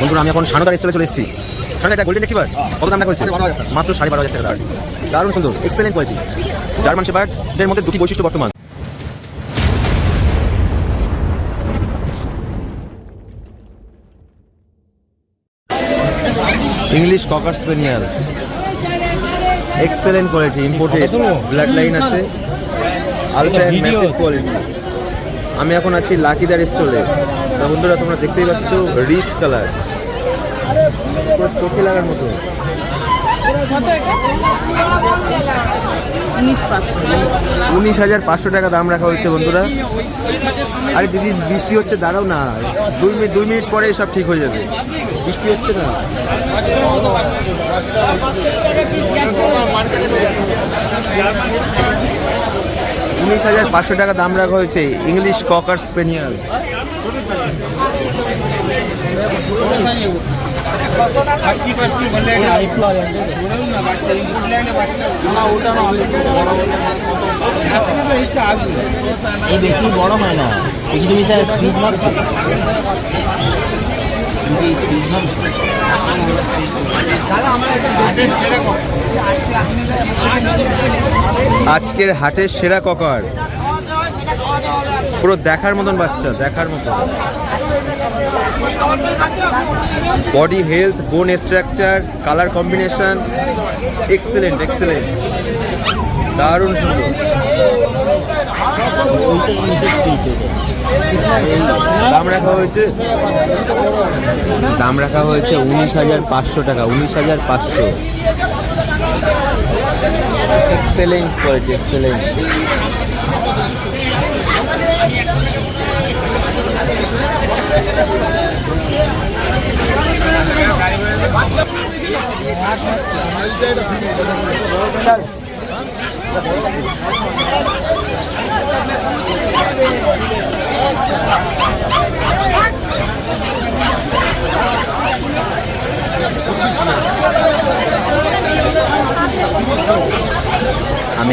বন্ধুরা, আমি এখন সানুদার স্টলে চলে এসেছি। সামনে একটা গোল্ডেন রেক্টিভার কত দাম করেছে? মাত্র সাড়ে বারো হাজার টাকা দারুণ সুন্দর এক্সেলেন্ট কোয়ালিটি জার্মান শেপার্ডের মধ্যে দুটি বৈশিষ্ট্য বর্তমান। English cocker spaniel excellent quality imported black line আছে. আলট্রা অ্যান্ড ম্যাসিভ কোয়ালিটি আমি এখন আছি লাকিদার স্টোরে তা বন্ধুরা তোমরা দেখতেই পাচ্ছ রিচ কালার পুরো চোখে লাগার মতো। উনিশ হাজার পাঁচশো টাকা দাম রাখা হয়েছে বন্ধুরা। আরে দিদি, বৃষ্টি হচ্ছে, দাঁড়াও না। দুই মিনিট দুই মিনিট পরে সব ঠিক হয়ে যাবে। বৃষ্টি হচ্ছে না। উনিশ হাজার পাঁচশো টাকা দাম রাখা হয়েছে ইংলিশ ককার স্পেনিয়াল। এই বেশি বড় হয় না। স্পিড মারছে স্পিড মারছে আজকের হাটের সেরা ককার। পুরো দেখার মতন বাচ্চা, দেখার মতন। Body health bone structure colour combination excellent excellent দারুণ সুন্দর। দাম রাখা হয়েছে, দাম রাখা হয়েছে উনিশ হাজার পাঁচশো টাকা, উনিশ হাজার পাঁচশো। এক্সেলেন্ট কোয়ালিটি এক্সেলেন্ট আমি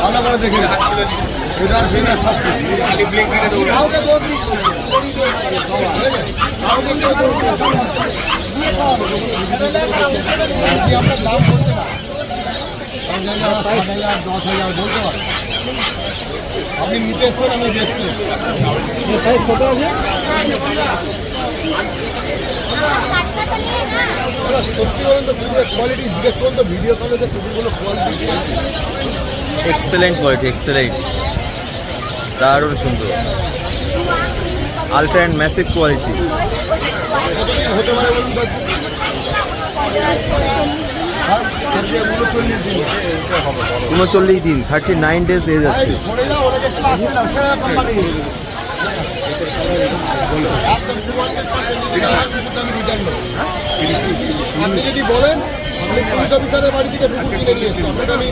ভালো করে দেখে। আপনি দাম করতে আপনি নিতে আমি বেচতে সাইজ আছে এক্সেলেন্ট কোয়ালিটি এক্সেলেন্ট দারুণ সুন্দর। আলট্রা অ্যান্ড ম্যাসিভ কোয়ালিটি উনচল্লিশ দিন থার্টি নাইন ডেজ এজ আছে এই, সরে যাও ওটাকে একটু আসতে দাও ছেড়ে দাও কোম্পানি একদম 200% যদি না কুকুরটা আমি return নেব। আপনি যদি বলেন পুলিশ অফিসারের বাড়ি থেকে কুকুর কিনে নিয়ে এসেছি আপনাকে আমি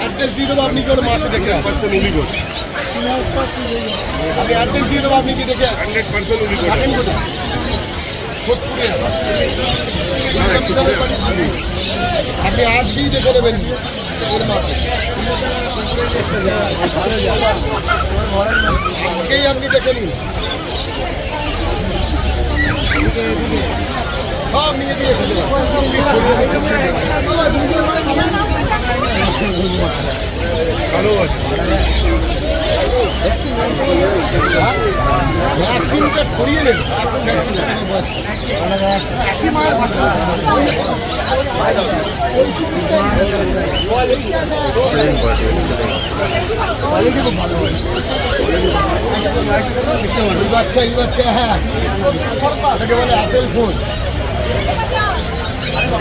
অ্যাড্রেস দিয়ে দেবো আপনি কি ওর মাকে দেখে আমি অ্যাড্রেস দিয়ে দেবো আপনি কি দেখে হান্ড্রেড থাকেন আপনি আজকেই নেবেন ওর মাকে আজকেই আপনি দেখে নিন। সব নিয়ে দিয়ে ভালো হয় অ্যাপেল ফোন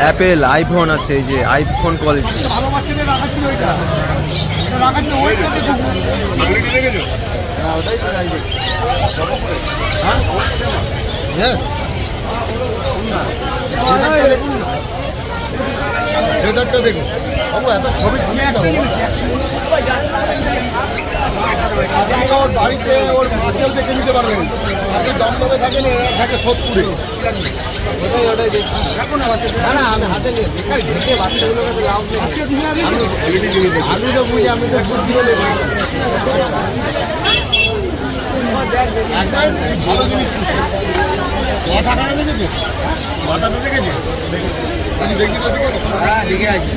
অ্যাপেল আইফোন আছে এই যে আইফোন কোয়ালিটি রাখা ছিল ওই কোয়ালিটি দেখেছ হ্যাঁ ইয়েস সেটারটা দেখুন। বাবু, এত ছবি আপনি ওর বাড়িতে ওর মাকেও দেখে নিতে পারবেন আপনি দমদমে থাকেন থাকে সোদপুরে হাতে আমি তো বুঝি, আমি তো বুদ্ধি ভালো জিনিস খুঁজছি। মাথাটা দেখেছি মাথাটা দেখেছি? দেখি। দেখি তো দেখেছি হ্যাঁ দেখে আছি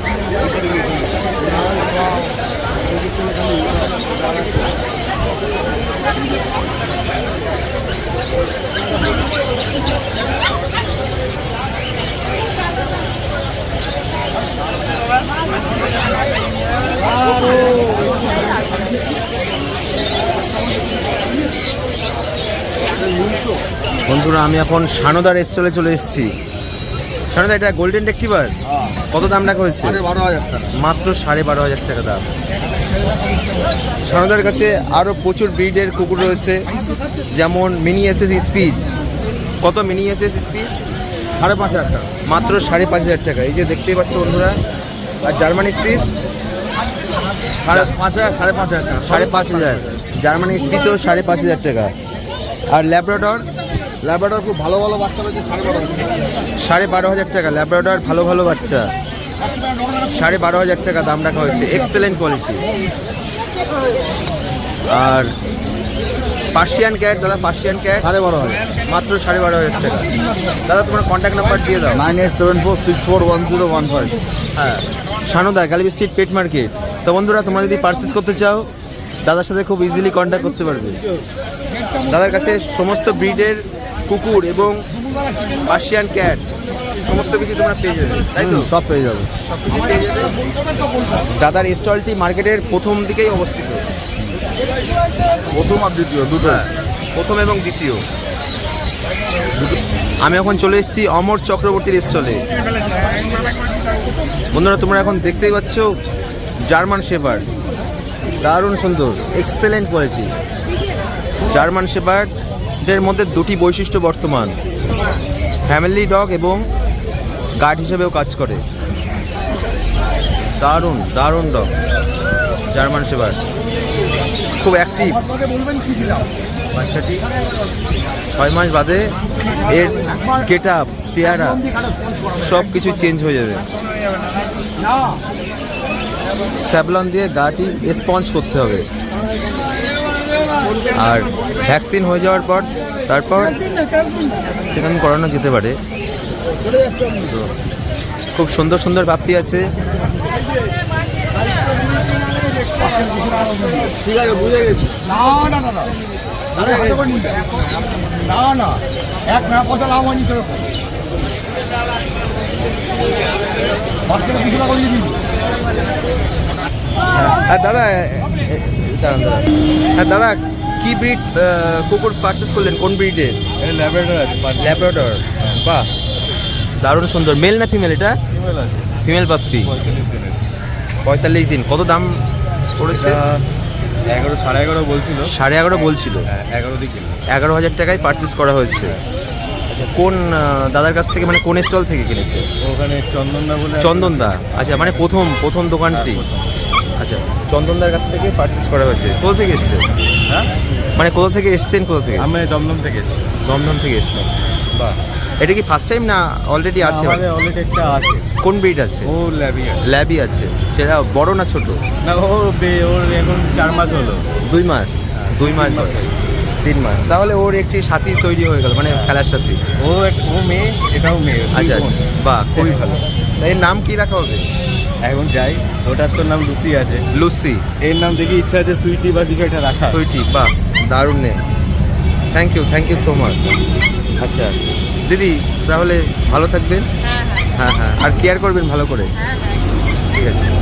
বন্ধুরা আমি এখন সানদার স্টলে চলে এসেছি। সানদা এটা গোল্ডেন রেক্টিভার কত দাম রাখা হয়েছে? মাত্র সাড়ে বারো হাজার টাকা দাম। সানদার কাছে আরও প্রচুর ব্রিডের কুকুর রয়েছে যেমন মিনি এসএস স্পিচ কত মিনি এসএস স্পিচ সাড়ে পাঁচ হাজার টাকা। মাত্র সাড়ে পাঁচ হাজার টাকা। এই যে দেখতেই পাচ্ছ বন্ধুরা আর জার্মানি স্পিচ সাড়ে পাঁচ হাজার সাড়ে পাঁচ হাজার টাকা। সাড়ে পাঁচ হাজার। জার্মানি স্পিচও সাড়ে পাঁচ হাজার টাকা। আর ল্যাবরেটর ল্যাবরেটর খুব ভালো ভালো বাচ্চা রয়েছে সাড়ে বারো হাজার টাকা। সাড়ে বারো হাজার টাকা ল্যাবরেটর ভালো ভালো বাচ্চা। সাড়ে বারো হাজার টাকা দাম রাখা হয়েছে এক্সেলেন্ট কোয়ালিটি আর পার্সিয়ান ক্যাট দাদা পার্সিয়ান ক্যাট সাড়ে বারো হাজার। মাত্র সাড়ে বারো হাজার টাকা। দাদা তোমার কন্ট্যাক্ট নাম্বার দিয়ে দাও। Nine eight seven four six four one zero one five. হ্যাঁ। সানুদা গালিবি স্ট্রিট পেট মার্কেট তো বন্ধুরা তোমরা যদি পারচেস করতে চাও দাদার সাথে খুব ইজিলি কন্ট্যাক্ট করতে পারবে। দাদার কাছে সমস্ত ব্রিডের কুকুর এবং পার্সিয়ান ক্যাট সমস্ত কিছু তোমরা পেয়ে যাবে তাই তো? সব পেয়ে যাবে সব পেয়ে যাবে। দাদার স্টলটি মার্কেটের প্রথম দিকেই অবস্থিত। প্রথম আর দ্বিতীয় দুটো। হ্যাঁ প্রথম এবং দ্বিতীয়। আমি এখন চলে এসেছি অমর চক্রবর্তীর স্টলে। বন্ধুরা তোমরা এখন দেখতেই পাচ্ছ জার্মান শেপার দারুণ সুন্দর এক্সেলেন্ট কোয়ালিটি জার্মান শেপার্ডের মধ্যে দুটি বৈশিষ্ট্য বর্তমান। ফ্যামিলি ডগ এবং গার্ড হিসেবেও কাজ করে। দারুণ দারুণ ডগ জার্মান শেপার্ড। খুব অ্যাক্টিভ বাচ্চাটি ছয় মাস বাদে এর গেট আপ চেহারা সব কিছু চেঞ্জ হয়ে যাবে। স্যাবলন দিয়ে গাটি স্পঞ্জ করতে হবে। আর ভ্যাকসিন হয়ে যাওয়ার পর তারপর সেখানে করানো যেতে পারে। খুব সুন্দর সুন্দর পাপ্পি আছে। ঠিক আছে বুঝে দিয়ে দিন হ্যাঁ দাদা হ্যাঁ দাদা কি ব্রিড কুকুর পারচেস করলেন? কোন ব্রিডের এই ল্যাবরেটর আছে ল্যাব্রাডর বাহ। দারুণ সুন্দর। মেল না ফিমেল এটা? ফিমেল আছে। ফিমেল পাপ্পি পঁয়তাল্লিশ দিন। কত দাম পড়েছে? এগারো সাড়ে এগারো বলছিল। সাড়ে এগারো বলছিল। হ্যাঁ এগারো দিকে। এগারো হাজার টাকায় পারচেস করা হয়েছে। আচ্ছা কোন দাদার কাছ থেকে মানে কোন স্টল থেকে কিনেছে? ওখানে চন্দনদা বলে চন্দনদা। আচ্ছা মানে প্রথম প্রথম দোকানটি। আচ্ছা চন্দনদার কাছ থেকে পারচেস করা হয়েছে। কোথা থেকে এসছে? হ্যাঁ? মানে কোথা থেকে এসছেন কোথা থেকে? আমি দমদম থেকে এসেছি। দমদম থেকে এসছেন। বাহ। এটা কি ফার্স্ট টাইম না অলরেডি আছে? আমাদের অলরেডি একটা আছে। কোন ব্রিড আছে? ও ল্যাবই আছে। ল্যাবই আছে। সেটা বড় না ছোট? না ও বে- ওর এখন চার মাস হলো। দুই মাস? দুই মাস তিন মাস তাহলে ওর একটি সাথী তৈরি হয়ে গেল মানে খেলার সাথী। ও ও মেয়ে এটাও মেয়ে আচ্ছা আচ্ছা। বাহ খুবই ভালো। তা এর নাম কি রাখা হবে? এখন যাই। ওটার তোর নাম লুসি আছে। লুসি। এর নাম দেখে ইচ্ছা আছে সুইটি বা কিছু একটা রাখা সুইটি বা দারুণ নে thank you thank you so much আচ্ছা দিদি তাহলে ভালো থাকবেন। হ্যাঁ হ্যাঁ। হ্যাঁ হ্যাঁ। আর কেয়ার করবেন ভালো করে। হ্যাঁ হ্যাঁ। ঠিক আছে।